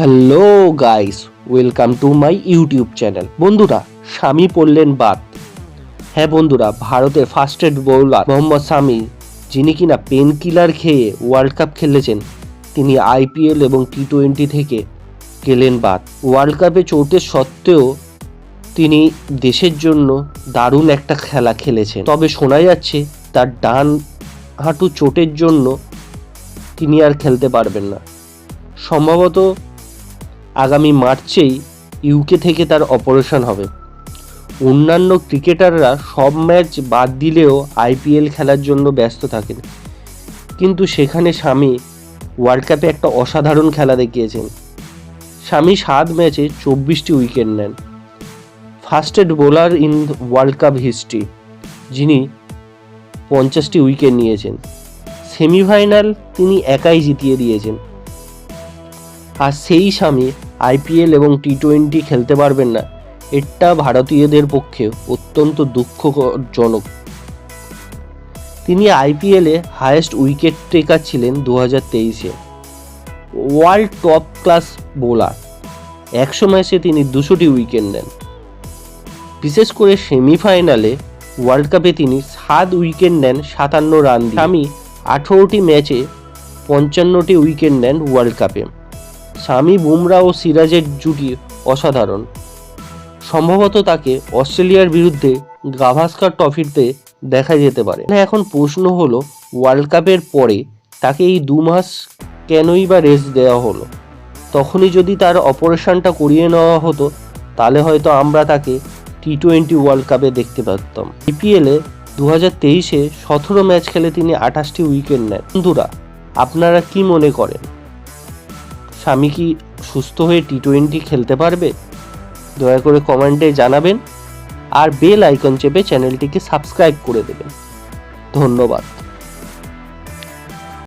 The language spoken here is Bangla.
Hello guys welcome to my YouTube channel বন্ধুরা, স্বামী পড়লেন বাদ। হ্যাঁ বন্ধুরা, ভারতের ফার্স্ট ফার্স্টেড বোলার মোহাম্মদ স্বামী, যিনি কিনা পেন কিলার খেয়ে ওয়ার্ল্ড কাপ খেলেছেন, তিনি আইপিএল এবং টি টোয়েন্টি থেকে গেলেন বাদ। ওয়ার্ল্ড কাপে চোটের সত্ত্বেও তিনি দেশের জন্য দারুণ একটা খেলা খেলেছেন। তবে শোনা যাচ্ছে, তার ডান হাঁটু চোটের জন্য তিনি আর খেলতে পারবেন না। সম্ভবত আগামী মার্চেই ইউকে থেকে তার অপারেশন হবে। অন্যান্য ক্রিকেটাররা সব ম্যাচ বাদ দিলেও আইপিএল খেলার জন্য ব্যস্ত থাকেন। কিন্তু সেখানে স্বামী ওয়ার্ল্ড কাপে একটা অসাধারণ খেলা দেখিয়েছেন। স্বামী সাত ম্যাচে চব্বিশটি উইকেট নেন। Fastest bowler in world cup history যিনি পঞ্চাশটি উইকেট নিয়েছেন। সেমিফাইনাল তিনি একাই জিতিয়ে দিয়েছেন। আর সেই স্বামী আইপিএল এবং টি টোয়েন্টি খেলতে পারবেন না। এটা ভারতীয়দের পক্ষে অত্যন্ত দুঃখজনক। তিনি আইপিএলে হায়েস্ট উইকেট টেকার ছিলেন দু হাজার তেইশে। ওয়ার্ল্ড টপ ক্লাস বোলার একশো ম্যাচে তিনি দুশোটি উইকেট নেন। বিশেষ করে সেমিফাইনালে ওয়ার্ল্ড কাপে তিনি সাত উইকেট নেন, সাতান্ন রান আমি আঠেরোটি ম্যাচে পঞ্চান্নটি উইকেট নেন ওয়ার্ল্ড কাপে স্বামী বুমরা ও সিরাজের জুটি অসাধারণ। সম্ভবত তাকে অস্ট্রেলিয়ার বিরুদ্ধে গাভাস্কার ট্রফিতে দেখা যেতে পারে। না এখন প্রশ্ন হলো ওয়ার্ল্ড কাপের পরে তাকে এই দু মাস কেনই বা রেস্ট দেওয়া হলো? তখনই যদি তার অপারেশনটা করিয়ে নেওয়া হতো, তাহলে হয়তো আমরা তাকে টি টোয়েন্টি ওয়ার্ল্ড কাপে দেখতে পারতাম। ইপিএলে দু হাজার তেইশে সতেরো ম্যাচ খেলে তিনি আঠাশটি উইকেট নেন। বন্ধুরা, আপনারা কি মনে করেন? স্বামী কি সুস্থ হয়ে টি টোয়েন্টি খেলতে পারবে? দয়া করে কমেন্টে জানাবেন। আর বেল আইকন চেপে চ্যানেলটিকে সাবস্ক্রাইব করে দেবেন। ধন্যবাদ।